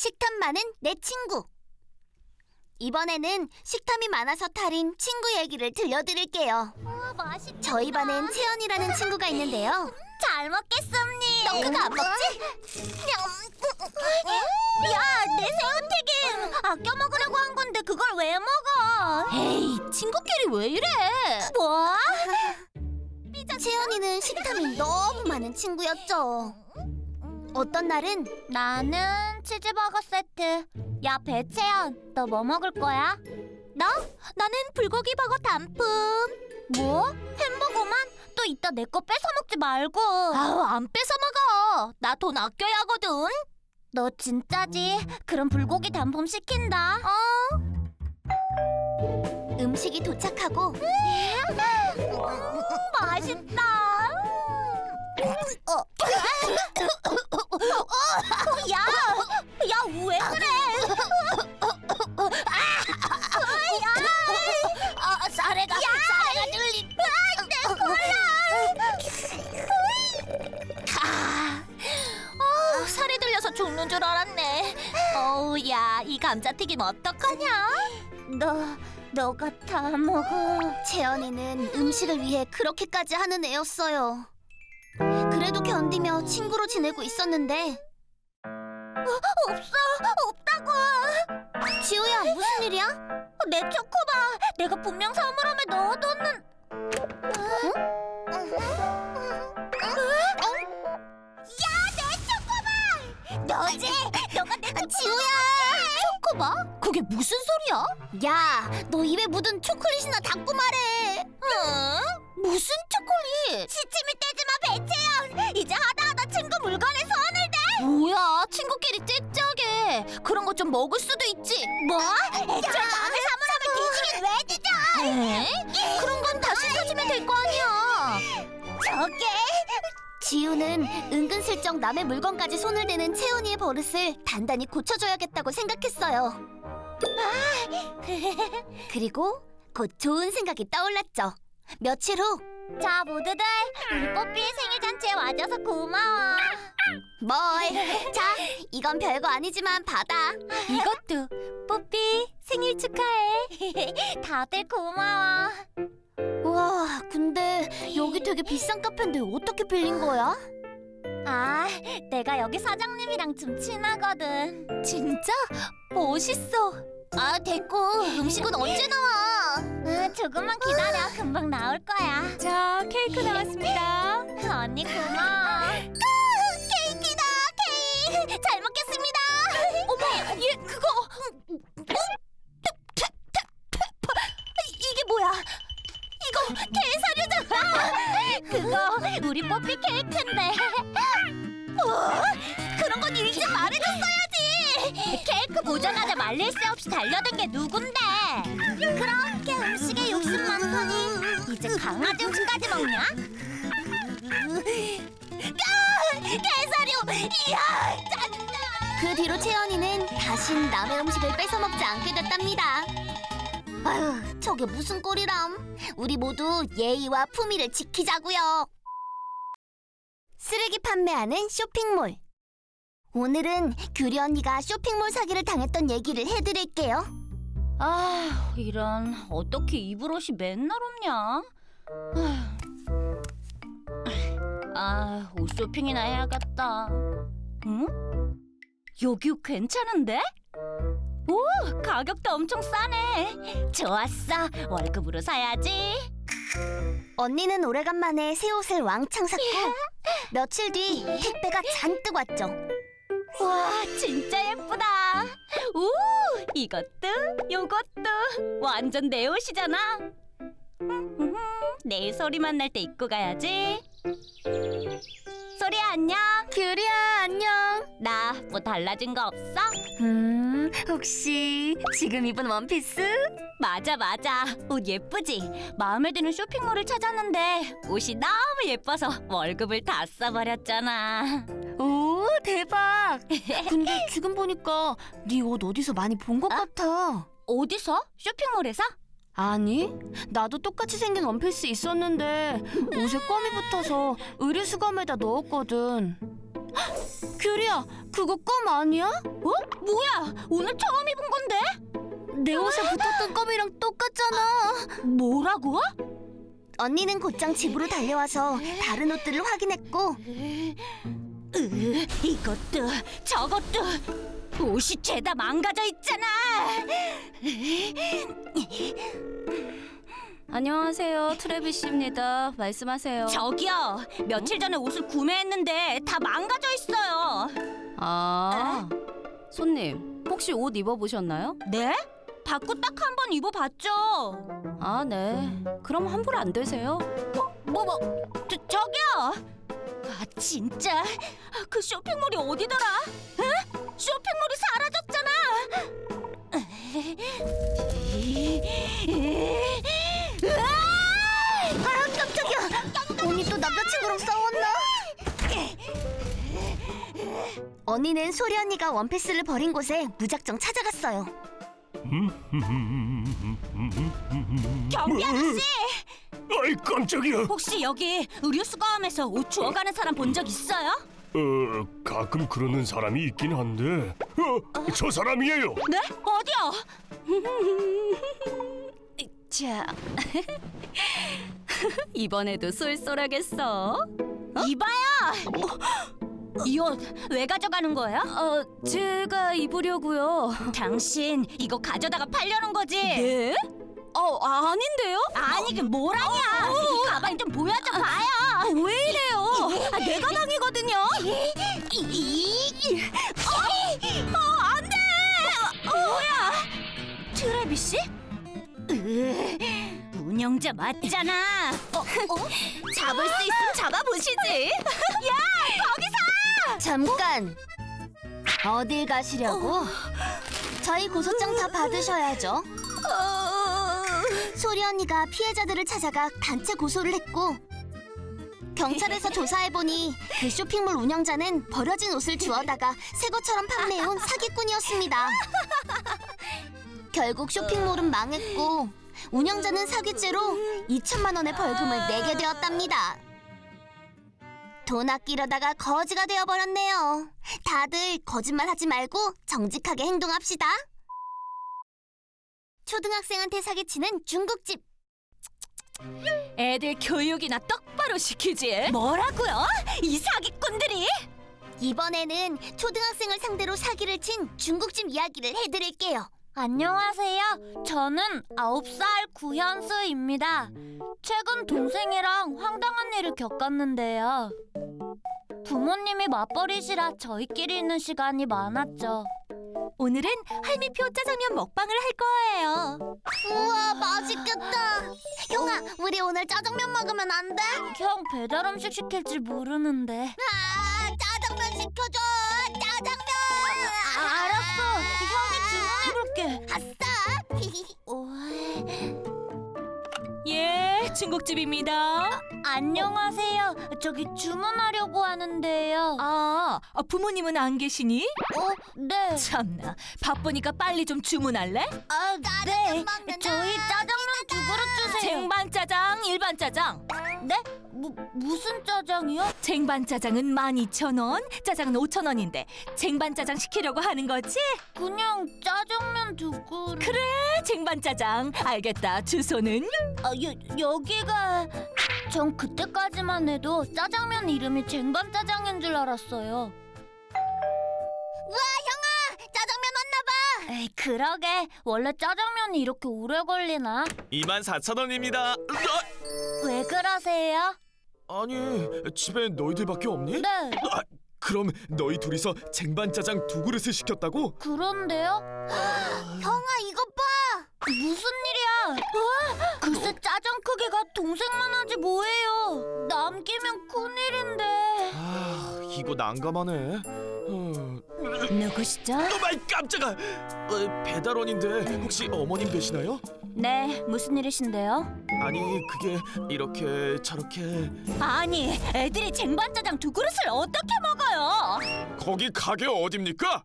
식탐 많은 내 친구. 이번에는 식탐이 많아서 탈인 친구 얘기를 들려드릴게요. 맛있다. 저희 반엔 채연이라는 친구가 있는데요. 잘 먹겠습니다. 너 그거 안 먹지? 야, 내 새우튀김 아껴 먹으려고 한 건데 그걸 왜 먹어? 에이, 친구끼리 왜 이래? 뭐? 채연이는 식탐이 너무 많은 친구였죠. 어떤 날은 나는 치즈버거 세트. 야, 배채연, 너 뭐 먹을 거야? 나? 나는 불고기 버거 단품. 뭐? 햄버거만? 또 이따 내 거 뺏어 먹지 말고. 아우, 안 뺏어 먹어. 나 돈 아껴야 하거든. 너 진짜지? 그럼 불고기 단품 시킨다. 어? 음식이 도착하고 맛있다. 너, 너가 다 먹어. 채연이는 음식을 위해 그렇게까지 하는 애였어요. 그래도 견디며 친구로 지내고 있었는데 없어, 없다고. 지우야 무슨 일이야? 내 초코바, 내가 분명 사물함에 넣어뒀는. 야, 내 초코바! 너지? 너가 내 지우야! 초코바? 그게 무슨 소리야? 야, 너 입에 묻은 초콜릿이나 닦고 말해. 응? 무슨 초콜릿? 시침이 떼지 마, 배채연! 이제 하다하다 친구 물건에 손을 대! 뭐야, 친구끼리 째짜게. 그런 거 좀 먹을 수도 있지. 뭐? 애초에 남의 지우는 은근슬쩍 남의 물건까지 손을 대는 채연이의 버릇을 단단히 고쳐줘야겠다고 생각했어요. 그리고 곧 좋은 생각이 떠올랐죠. 며칠 후, 자, 모두들 우리 뽀삐의 생일 잔치에 와줘서 고마워. 뭘? 자, 이건 별거 아니지만 받아. 이것도 뽀삐 생일 축하해. 다들 고마워. 우와, 근데 여기 되게 비싼 카페인데 어떻게 빌린 거야? 아, 내가 여기 사장님이랑 좀 친하거든. 진짜? 멋있어. 아, 됐고. 음식은 언제 나와? 아, 조금만 기다려. 금방 나올 거야. 자, 케이크 나왔습니다. 언니 고마워. 케이크다, 케이크. 잘 먹겠습니다. 어머, 얘 그거. 그거 우리 뽀삐 케이크인데. 뭐? 그런 건 일찍 말해줬어야지. 케이크 보자마자 말릴 새 없이 달려든 게 누군데? 그렇게 음식에 욕심 많더니 이제 강아지 음식까지 먹냐? 아, 게사료! 이야, 짜증나! 그 뒤로 채연이는 다시 남의 음식을 뺏어 먹지 않게 됐답니다. 아휴, 저게 무슨 꼴이람? 우리 모두 예의와 품위를 지키자고요. 쓰레기 판매하는 쇼핑몰. 오늘은 규리 언니가 쇼핑몰 사기를 당했던 얘기를 해드릴게요. 아, 이런 어떻게 입을 옷이 맨날 없냐? 아, 옷 쇼핑이나 해야겠다. 응? 여기 옷 괜찮은데? 오, 가격도 엄청 싸네. 좋았어, 월급으로 사야지. 언니는 오래간만에 새 옷을 왕창 샀고 며칠 뒤 택배가 잔뜩 왔죠. 와, 진짜 예쁘다. 오, 이것도, 요것도 완전 내 옷이잖아. 음, 내일 소리 만날 때 입고 가야지. 소리야 안녕. 규리야, 안녕. 나 뭐 달라진 거 없어? 음, 혹시 지금 입은 원피스? 맞아 맞아. 옷 예쁘지? 마음에 드는 쇼핑몰을 찾았는데 옷이 너무 예뻐서 월급을 다 써버렸잖아. 오, 대박. 근데 지금 보니까 네 옷 어디서 많이 본 것 같아. 어디서? 쇼핑몰에서? 아니, 나도 똑같이 생긴 원피스 있었는데 옷에 껌이 붙어서 의류 수거함에다 넣었거든. 규리야, 그거 껌 아니야? 어? 뭐야? 오늘 처음 입은 건데? 내 옷에 붙었던 껌이랑 똑같잖아. 뭐라고? 언니는 곧장 집으로 달려와서 다른 옷들을 확인했고 으, 이것도 저것도 옷이 죄다 망가져 있잖아. 안녕하세요, 트래비씨입니다. 말씀하세요. 저기요, 며칠 전에 옷을 구매했는데 다 망가져 있어요. 아, 손님, 혹시 옷 입어보셨나요? 네? 받고 딱 한 번 입어봤죠. 아, 네. 그럼 환불 안 되세요? 뭐 뭐? 저, 저기요. 아 진짜 그 쇼핑몰이 어디더라? 에? 쇼핑몰이 사라졌잖아. 아 깜짝이야 언니 또 남자친구랑 싸웠나? 언니는 소리 언니가 원피스를 버린 곳에 무작정 찾아갔어요 경비 아저씨, 아이 깜짝이야. 혹시 여기 의류 수거함에서 옷 주워가는 사람 본 적 있어요? 어 가끔 그러는 사람이 있긴 한데. 어 저 사람이에요. 네? 어디요? 자, 이번에도 쏠쏠하겠어. 이봐요. 이 옷 왜 가져가는 거예요? 어, 제가 입으려고요. 당신 이거 가져다가 팔려는 거지? 네? 어, 아닌데요? 아니긴 뭘 아냐? 이 가방 좀 보여줘 봐요. 왜 이래요? 아, 내 가방이거든요. 어, 안 돼! 뭐야? 트래비 씨? 으, 운영자 맞잖아. 어, 어? 잡을 수 있으면 잡아보시지. 잠깐 어딜 가시려고? 저희 고소장 다 받으셔야죠 소리 언니가 피해자들을 찾아가 단체 고소를 했고 경찰에서 조사해보니 그 쇼핑몰 운영자는 버려진 옷을 주워다가 새 것처럼 판매해온 사기꾼이었습니다. 결국 쇼핑몰은 망했고 운영자는 사기죄로 2천만 원의 벌금을 내게 되었답니다. 돈 아끼려다가 거지가 되어버렸네요. 다들 거짓말하지 말고 정직하게 행동합시다. 초등학생한테 사기치는 중국집. 애들 교육이나 똑바로 시키지. 뭐라고요? 이 사기꾼들이? 이번에는 초등학생을 상대로 사기를 친 중국집 이야기를 해드릴게요. 안녕하세요. 저는 9살 구현수입니다. 최근 동생이랑 황당한 일을 겪었는데요. 부모님이 맞벌이시라 저희끼리 있는 시간이 많았죠. 오늘은 할미표 짜장면 먹방을 할 거예요. 우와 맛있겠다. 형아, 우리 오늘 짜장면 먹으면 안 돼? 형 배달 음식 시킬 줄 모르는데. 아, 짜장면 시켜줘. 예, 중국집입니다. 안녕하세요. 저기 주문하려고 하는데요. 아, 아, 부모님은 안 계시니? 어, 네. 참나, 바쁘니까 빨리 좀 주문할래? 아, 네. 저희 짜장면 두 그릇 주세요. 쟁반 짜장, 일반 짜장. 네? 무, 무슨 짜장이요? 쟁반 짜장은 12,000원, 짜장은 5,000원인데 쟁반 짜장 시키려고 하는 거지? 그냥 짜장면 두 그릇. 그래, 쟁반 짜장. 알겠다. 주소는? 아, 여, 여기가 전 그때까지만 해도 짜장면 이름이 쟁반 짜장인 줄 알았어요. 짜장면 왔나 봐. 에이, 그러게. 원래 짜장면이 이렇게 오래 걸리나? 24,000원입니다. 왜 그러세요? 아니, 집에 너희들밖에 없니? 네. 아, 그럼 너희 둘이서 쟁반 짜장 두 그릇을 시켰다고? 그런데요? 형아 이것 봐. 무슨 일이야? 와, 글쎄 짜장 크기가 동생만 하지 뭐예요? 남기면 큰일인데. 아, 이거 난감하네. 어... 누구시죠? 어마이 깜짝아! 어, 배달원인데 혹시 어머님 되시나요? 네, 무슨 일이신데요? 아니 그게 이렇게 저렇게 아니, 애들이 쟁반짜장 두 그릇을 어떻게 먹어요? 거기 가게 어딥니까?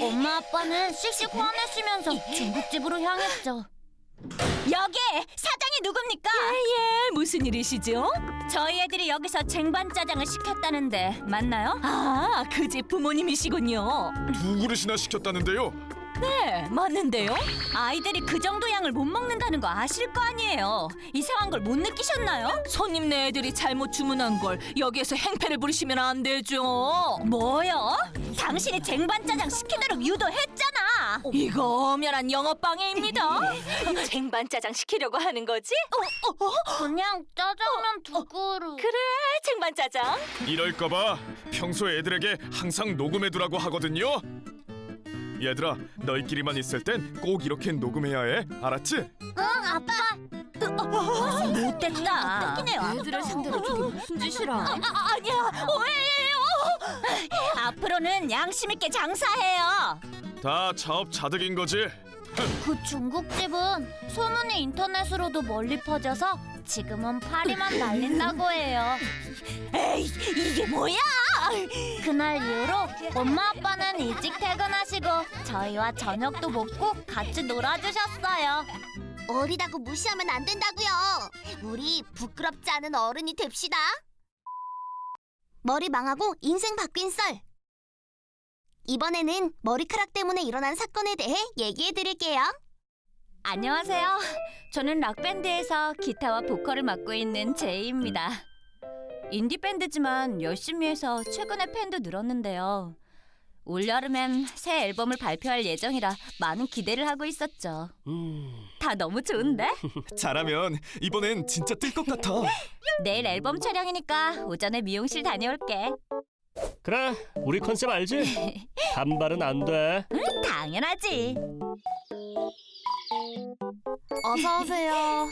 엄마 아빠는 씩씩 화내시면서 중국집으로 향했죠. 여기 사장이 누굽니까? 예, 무슨 일이시죠? 저희 애들이 여기서 쟁반짜장을 시켰다는데 맞나요? 아, 그 집 부모님이시군요. 두 그릇이나 시켰다는데요. 네, 맞는데요? 아이들이 그 정도 양을 못 먹는다는 거 아실 거 아니에요. 이상한 걸 못 느끼셨나요? 손님네 애들이 잘못 주문한 걸 여기에서 행패를 부리시면 안 되죠. 뭐요? 당신이 쟁반짜장 시키도록 유도했잖아. 이거 엄연한 영업방해입니다. 쟁반 짜장 시키려고 하는 거지? 그냥 짜장면 두 그릇. 그래, 쟁반 짜장. 이럴까봐 평소 애들에게 항상 녹음해두라고 하거든요. 얘들아, 너희끼리만 있을 땐 꼭 이렇게 녹음해야 해. 알았지? 응, 아빠. 못됐다. 웃기네요. 애들을 상대로 저게 무슨 짓이라? 아, 아니야, 오해예요. 앞으로는 양심 있게 장사해요. 다 자업 자득인 거지. 그 중국집은 소문이 인터넷으로도 멀리 퍼져서 지금은 파리만 날린다고 해요. 에이, 이게 뭐야? 그날 이후로 엄마 아빠는 일찍 퇴근하시고 저희와 저녁도 먹고 같이 놀아주셨어요. 어리다고 무시하면 안 된다고요. 우리 부끄럽지 않은 어른이 됩시다. 머리 망하고 인생 바뀐 썰. 이번에는 머리카락 때문에 일어난 사건에 대해 얘기해 드릴게요. 안녕하세요. 저는 락밴드에서 기타와 보컬을 맡고 있는 제이입니다. 인디 밴드지만 열심히 해서 최근에 팬도 늘었는데요. 올여름엔 새 앨범을 발표할 예정이라 많은 기대를 하고 있었죠. 음, 다 너무 좋은데? 잘하면 이번엔 진짜 뜰 것 같아. 내일 앨범 촬영이니까 오전에 미용실 다녀올게. 그래, 우리 컨셉 알지? 반발은 안 돼. 당연하지. 어서 오세요.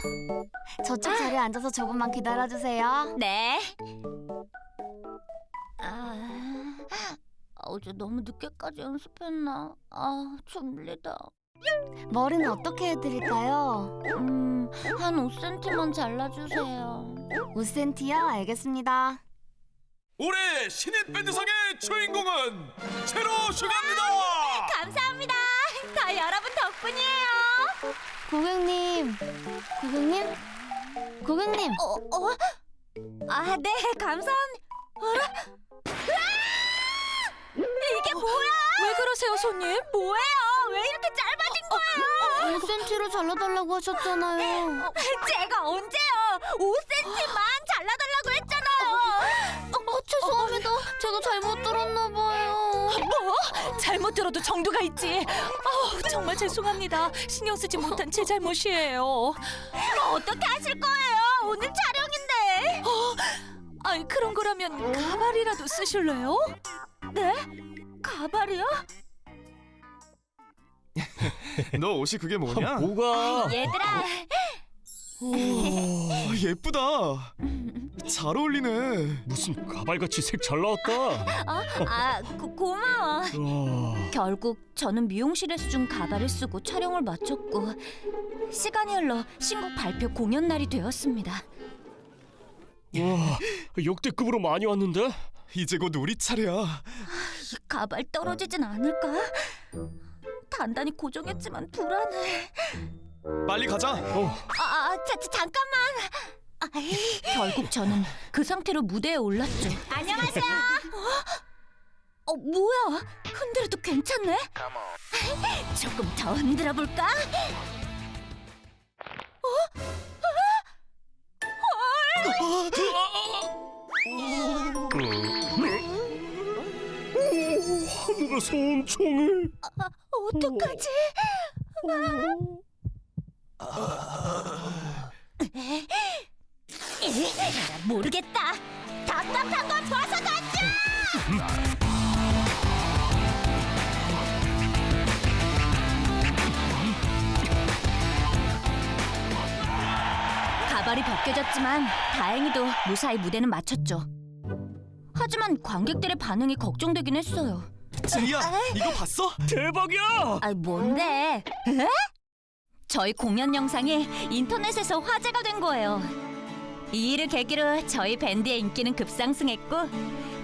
저쪽 자리에 앉아서 조금만 기다려 주세요. 네. 아, 어제 너무 늦게까지 연습했나? 아, 졸리다. 머리는 어떻게 해드릴까요? 음, 한 5cm만 잘라주세요. 5cm요? 알겠습니다. 올해 신인 밴드상의 주인공은 제로 슈가입니다. 감사합니다. 다 여러분 덕분이에요. 고객님, 고객님, 고객님. 어, 어? 아, 네, 감사합니다. 어라? 으아! 이게 뭐야? 왜 그러세요, 손님? 뭐예요? 왜 이렇게 짧아진 거예요? 5cm로 잘라달라고 하셨잖아요. 제가 언제요? 5cm만 잘라달라고 했잖아요. 어, 죄송합니다. 제가 잘못? 잘못 들어도 정도가 있지. 아우, 정말 죄송합니다. 신경 쓰지 못한 제 잘못이에요. 어떻게 하실 거예요? 오늘 촬영인데. 아이, 그런 거라면 가발이라도 쓰실래요? 네? 가발이요? 너 옷이 그게 뭐냐? 뭐가? 얘들아, 오, 예쁘다. 잘 어울리네. 무슨 가발같이 색 잘 나왔다. 아, 고, 고마워. 와, 결국 저는 미용실에서 준 가발을 쓰고 촬영을 마쳤고 시간이 흘러 신곡 발표 공연 날이 되었습니다. 와, 역대급으로 많이 왔는데? 이제 곧 우리 차례야. 이 가발 떨어지진 않을까? 단단히 고정했지만 불안해. 빨리 가자. 어, 아, 아 자, 자, 잠깐만. 아이, 결국 저는 그 상태로 무대에 올랐죠. 안녕하세요. 어, 어 뭐야? 흔들어도 괜찮네? 조금 더 흔들어 볼까? 하늘에서 온 총을. 어떡하지? 모르겠다. 답답한 건 벗어 던져! 가발이 벗겨졌지만 다행히도 무사히 무대는 마쳤죠. 하지만 관객들의 반응이 걱정되긴 했어요. 제이야, 이거 봤어? 대박이야! 아 뭔데? 에? 저희 공연 영상이 인터넷에서 화제가 된 거예요. 이 일을 계기로 저희 밴드의 인기는 급상승했고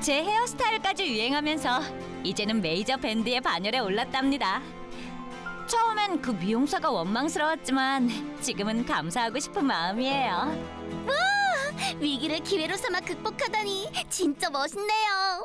제 헤어스타일까지 유행하면서 이제는 메이저 밴드의 반열에 올랐답니다. 처음엔 그 미용사가 원망스러웠지만 지금은 감사하고 싶은 마음이에요. 위기를 기회로 삼아 극복하다니 진짜 멋있네요.